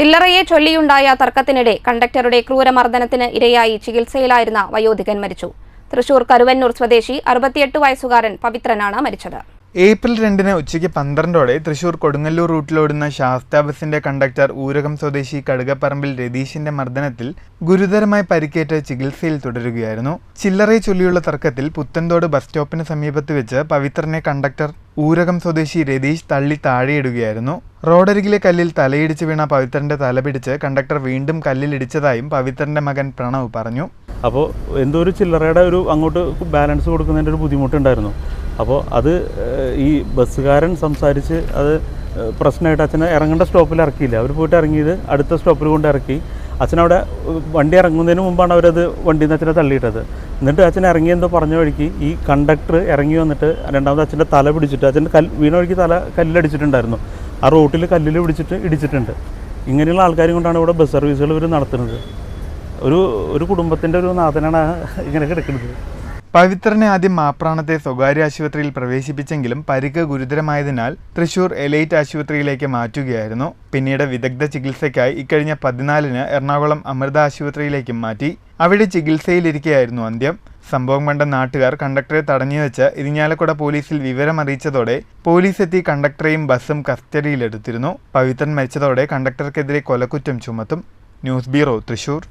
ചില്ലറയെ ചൊല്ലിയുണ്ടായ തർക്കത്തിനിടെ കണ്ടക്ടറുടെ ക്രൂരമർദ്ദനത്തിന് ഇരയായി ചികിത്സയിലായിരുന്ന വയോധികൻ മരിച്ചു. തൃശൂർ കരുവന്നൂർ സ്വദേശി അറുപത്തിയെട്ട് വയസ്സുകാരൻ പവിത്രനാണ് മരിച്ചത്. ഏപ്രിൽ രണ്ടിന് ഉച്ചയ്ക്ക് പന്ത്രണ്ടോടെ തൃശൂർ കൊടുങ്ങല്ലൂർ റൂട്ടിലോടുന്ന ശാസ്ത്ര ബസിന്റെ കണ്ടക്ടർ ഊരകം സ്വദേശി കടുകപ്പറമ്പിൽ രതീഷിന്റെ മർദ്ദനത്തിൽ ഗുരുതരമായി പരിക്കേറ്റ് ചികിത്സയിൽ തുടരുകയായിരുന്നു. ചില്ലറയെ ചൊല്ലിയുള്ള തർക്കത്തിൽ പുത്തൻതോട് ബസ് സ്റ്റോപ്പിന് സമീപത്ത് വെച്ച് പവിത്രനെ കണ്ടക്ടർ ഊരകം സ്വദേശി രതീഷ് തള്ളി താഴെയിടുകയായിരുന്നു. റോഡരികിലെ കല്ലിൽ തലയിടിച്ച് വീണ പവിത്രന്റെ തല പിടിച്ച് കണ്ടക്ടർ വീണ്ടും കല്ലിലിടിച്ചതായും പവിത്രന്റെ മകൻ പ്രണവ് പറഞ്ഞു. അപ്പോൾ എന്തോ ഒരു ചില്ലറയുടെ ഒരു അങ്ങോട്ട് ബാലൻസ് കൊടുക്കുന്നതിന്റെ ഒരു ബുദ്ധിമുട്ടുണ്ടായിരുന്നു. അപ്പോൾ അത് ഈ ബസ്സുകാരൻ സംസാരിച്ച് അത് പ്രശ്നമായിട്ട് അച്ഛനെ ഇറങ്ങേണ്ട സ്റ്റോപ്പിൽ ഇറക്കിയില്ല. അവർ പോയിട്ട് ഇറങ്ങിയത് അടുത്ത സ്റ്റോപ്പിൽ കൊണ്ട് ഇറക്കി. അച്ഛനവിടെ വണ്ടി ഇറങ്ങുന്നതിന് മുമ്പാണ് അവരത് വണ്ടിയിൽ നിന്ന് അച്ഛനെ തള്ളിയിട്ടത്. എന്നിട്ട് അച്ഛൻ ഇറങ്ങിയെന്തോ പറഞ്ഞ വഴിക്ക് ഈ കണ്ടക്ടർ ഇറങ്ങി വന്നിട്ട് രണ്ടാമത് അച്ഛന്റെ തല പിടിച്ചിട്ട് അച്ഛന്റെ കൽ വീണ വഴിക്ക് തല കല്ലിലടിച്ചിട്ടുണ്ടായിരുന്നു ആ റോട്ടിൽ കല്ലിൽ പിടിച്ചിട്ട് ഇടിച്ചിട്ടുണ്ട്. ഇങ്ങനെയുള്ള ആൾക്കാരും കൊണ്ടാണ് ഇവിടെ ബസ് സർവീസുകൾ ഇവർ നടത്തുന്നത്. ഒരു ഒരു കുടുംബത്തിന്റെ ഒരു നാഥനാണ് ഇങ്ങനെ കിടക്കുന്നത്. പവിത്രനെ ആദ്യം മാപ്രാണത്തെ സ്വകാര്യ ആശുപത്രിയിൽ പ്രവേശിപ്പിച്ചെങ്കിലും പരിക്ക് ഗുരുതരമായതിനാൽ തൃശൂർ എലൈറ്റ് ആശുപത്രിയിലേക്ക് മാറ്റുകയായിരുന്നു. പിന്നീട് വിദഗ്ധ ചികിത്സയ്ക്കായി ഇക്കഴിഞ്ഞ പതിനാലിന് എറണാകുളം അമൃത ആശുപത്രിയിലേക്കും മാറ്റി. അവിടെ ചികിത്സയിലിരിക്കെയായിരുന്നു അന്ത്യം. സംഭവം കണ്ട നാട്ടുകാർ കണ്ടക്ടറെ തടഞ്ഞുവെച്ച് ഇരിഞ്ഞാലക്കുട പോലീസിൽ വിവരം അറിയിച്ചതോടെ പോലീസ് എത്തി കണ്ടക്ടറെയും ബസ്സും കസ്റ്റഡിയിലെടുത്തിരുന്നു. പവിത്രൻ മരിച്ചതോടെ കണ്ടക്ടർക്കെതിരെ കൊലക്കുറ്റം ചുമത്തും. News bureau Thrissur.